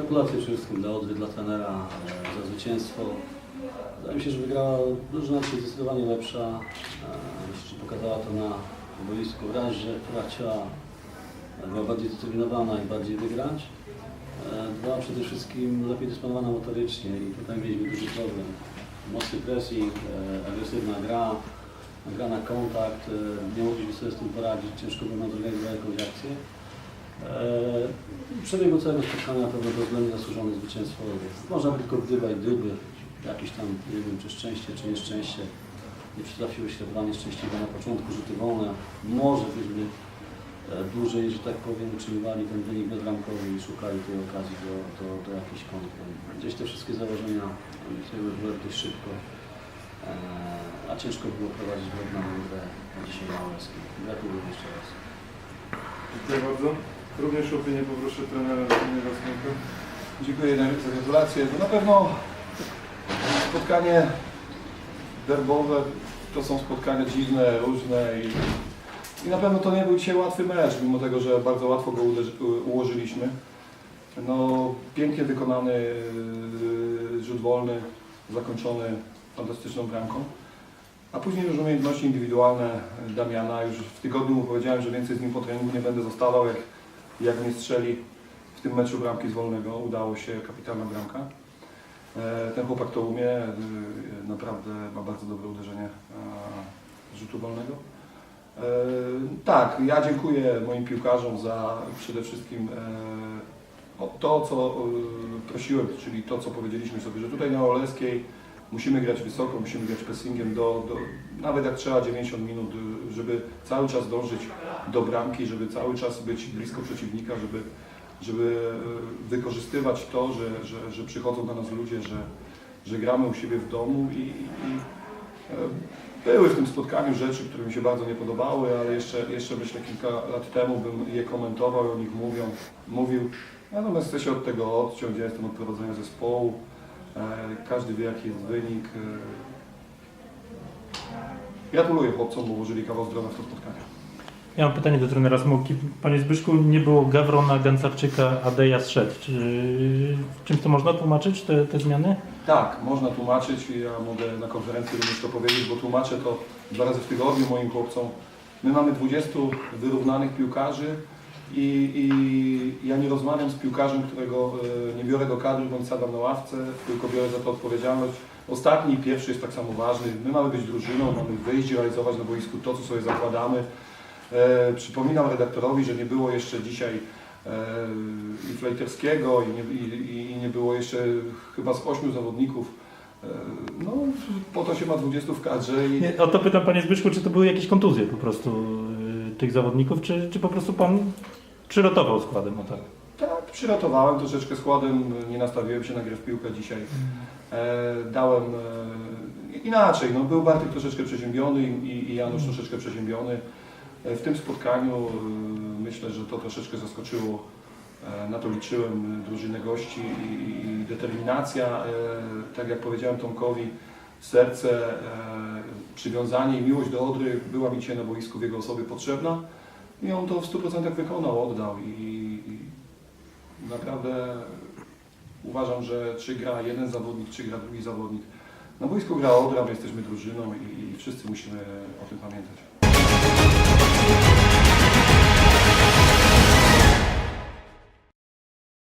Gratulacje przede wszystkim dla Odry, dla trenera e, za zwycięstwo. Wydaje mi się, że wygrała drużyna dzisiaj zdecydowanie lepsza. E, Myślę, że pokazała to na boisku raz, że która chciała, e, była bardziej zdeterminowana i bardziej wygrać. E, Dwa, przede wszystkim lepiej dysponowana motorycznie i tutaj mieliśmy duży problem. Mocny pressing, e, agresywna gra, gra na kontakt, e, nie mogliśmy sobie z tym poradzić, ciężko było nam zorganizować jakąś akcję. Przebiegu całego spotkania na pewno bezwzględnie zasłużone zwycięstwo. Można tylko gdyba gdyby, jakieś tam, nie wiem, czy szczęście, czy nieszczęście. Nie przytrafiły się dwa nieszczęśliwe na początku rzuty wolne. Może byśmy e, dłużej, że tak powiem, utrzymywali ten wynik bezramkowy i szukali tej okazji do, do, do jakiejś kontry. Gdzieś te wszystkie założenia były dość szybko. Eee, A ciężko było prowadzić wyrównanną grę dzisiaj na. Gratuluję jeszcze raz. Dziękuję bardzo. Również opinię poproszę trenera Zbigniewa Smyka. Dziękuję za gratulacje. No na pewno spotkanie derbowe to są spotkania dziwne, różne i, i na pewno to nie był dzisiaj łatwy mecz, mimo tego, że bardzo łatwo go ułożyliśmy. No, pięknie wykonany yy, rzut wolny, zakończony fantastyczną bramką. A później już umiejętności indywidualne Damiana. Już w tygodniu powiedziałem, że więcej z nim po treningu nie będę zostawał, jak, jak nie strzeli w tym meczu bramki z wolnego. Udało się, kapitalna bramka. E, Ten chłopak to umie, e, naprawdę ma bardzo dobre uderzenie e, rzutu wolnego. Tak, ja dziękuję moim piłkarzom za przede wszystkim to, co prosiłem, czyli to, co powiedzieliśmy sobie, że tutaj na Oleskiej musimy grać wysoko, musimy grać pressingiem do, do, nawet jak trzeba 90 minut, żeby cały czas dążyć do bramki, żeby cały czas być blisko przeciwnika, żeby żeby e, wykorzystywać to, że, że, że przychodzą do nas ludzie, że, że gramy u siebie w domu i, i e, były w tym spotkaniu rzeczy, które mi się bardzo nie podobały, ale jeszcze, jeszcze myślę kilka lat temu bym je komentował, o nich mówią, mówił. Natomiast chcę się od tego odciąć, ja jestem od prowadzenia zespołu, każdy wie jaki jest wynik. e. Gratuluję chłopcom, bo ułożyli kawał zdrowia w to spotkanie. Ja mam pytanie do trenera Smoki. Panie Zbyszku, nie było Gawrona, Gancarczyka, Adeja zszedł. Czy czymś to można tłumaczyć, te, te zmiany? Tak, można tłumaczyć ja mogę na konferencji również to powiedzieć, bo tłumaczę to dwa razy w tygodniu moim chłopcom. My mamy 20 wyrównanych piłkarzy i, i ja nie rozmawiam z piłkarzem, którego e, nie biorę do kadry bądź sadam na ławce, tylko biorę za to odpowiedzialność. Ostatni i pierwszy jest tak samo ważny. My mamy być drużyną, mamy wyjść i realizować na boisku to, co sobie zakładamy. E, przypominam redaktorowi, że nie było jeszcze dzisiaj e, i Flejterskiego i nie, i, i nie było jeszcze chyba z ośmiu zawodników. E, No, po to się ma 20 w kadrze i Nie, o to pytam Panie Zbyszku, czy to były jakieś kontuzje po prostu y, tych zawodników, czy, czy po prostu Pan przyrotował składem? O tak. tak, przyratowałem troszeczkę składem, nie nastawiłem się na grę w piłkę dzisiaj. E, dałem e, inaczej, no, był Bartek troszeczkę przeziębiony i, i Janusz troszeczkę przeziębiony. E, w tym spotkaniu e, myślę, że to troszeczkę zaskoczyło. E, na to liczyłem e, drużynę gości i, i, i determinacja, e, tak jak powiedziałem Tomkowi, serce, e, przywiązanie i miłość do Odry była mi dzisiaj na boisku w jego osobie potrzebna i on to w 100% wykonał, oddał i, i naprawdę uważam, że czy gra jeden zawodnik, czy gra drugi zawodnik. Na boisku gra Odra, my jesteśmy drużyną i, i wszyscy musimy o tym pamiętać.